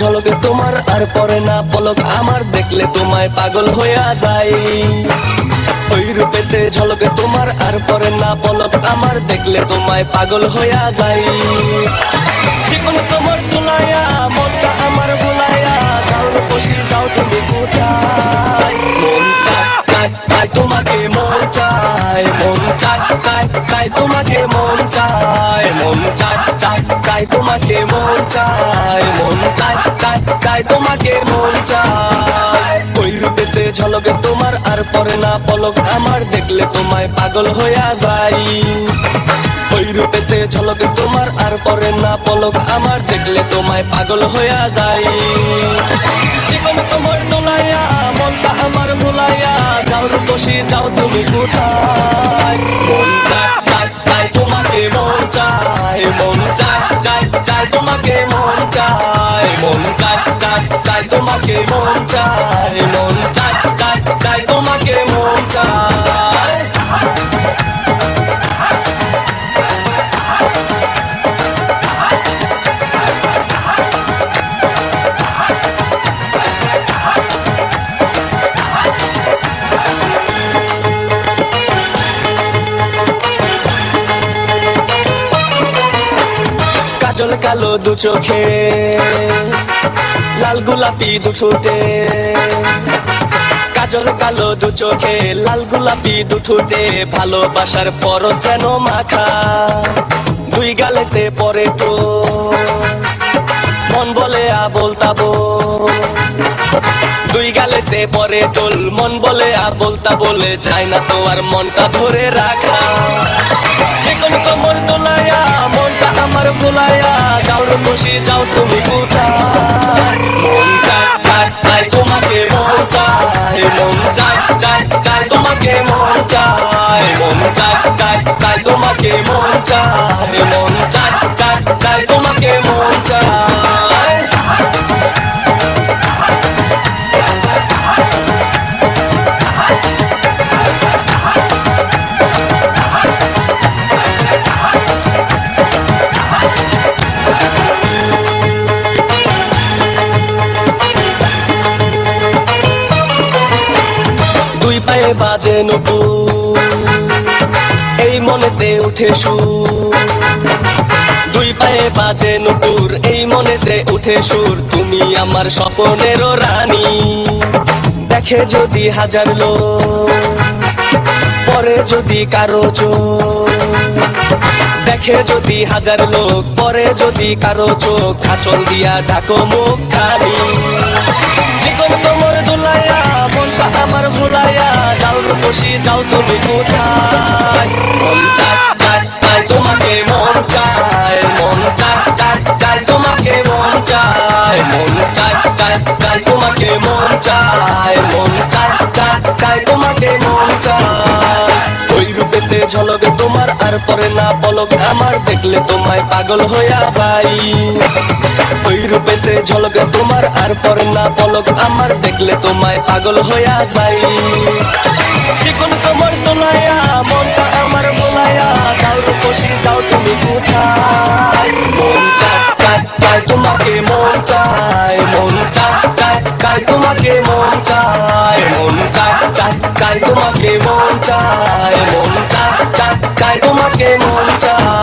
ঝলকে তোমার আর পরে না পলক। আমার দেখলে তোমায় পাগল হইয়া যায়। ওই রূপেতে ঝলকে তোমার আর পরে না পলক। আমার দেখলে তোমায় পাগল হইয়া যায়। কোনো তোমার তুলায়া মনটা আমার বুলায়া যাও পশি যাও চায় তোমাকে মন চায় মন চায় চায় চায় তোমাকে মন চায় ওই রূপেতে ঝলকে তোমার আর পরে না পলক, আমার দেখলে তোমায় পাগল হইয়া যাই ওই রূপেতে ঝলকে তোমার আর পরে না পলক, আমার দেখলে তোমায় পাগল হইয়া যাই জীবন তোমার দোলাইয়া, মনটা আমার ভুলাইয়া, যাও রূপসী, যাও তুমি কোথায়? মন চায় চায় চায় তোমাকে মন চায়। কালো দু চোখে, লাল গোলাপি দু ঠোঁটে। কাজল কালো দু চোখে, লাল গোলাপি দু ঠোঁটে। ভালোবাসার পর যেন মাখা, দুই গালেতে পরে তো। মন বলে আবল তাবো দুই গালেতে পরে টোল মন বলে আবল তা বলে চায় না তো আর মনটা ধরে রাখা। যে যেকোনো কোমর তোলায়া মনটা আমার রে বসে যাও তুমি কোথায় মন চায় চায় চায় তোমাকে মন চায়। মন চায় তোমাকে মন চায়। বাজে নবু। এই মনেতে উঠে সুর দুই পায়ে বাজে নুপুর এই মনেতে উঠে সুর। তুমি আমার স্বপনের রানী। দেখে যদি হাজার লোক, পরে যদি কারও চোখ। দেখে যদি হাজার লোক, পরে যদি কারও চোখ। খাচল দিয়া ঢাকো মুখ খানি বসি যাও তুমি কোথায়? মন চায় মন মন চায় মন মন চায় মন মন চায় রূপেতে ঝলকে তোমার আর পরে না পলক। আমার দেখলে তোমায় পাগল হইয়া যাই ওই রূপেতে তোমার আর পরে না পলক। আমার দেখলে তোমায় পাগল হইয়া যাই চিকন তোমার তোলায়া, মনটা আমার বোলাইয়া যাও রূপসী যাও তুমি কোথায়? মন চায় চায় তোমাকে মন চায় মন চায় চায় চায় তোমাকে মন চায় মন চায় চায় চায় তোমাকে মন চায় মন চায় চায় চায় তোমাকে মন চায়।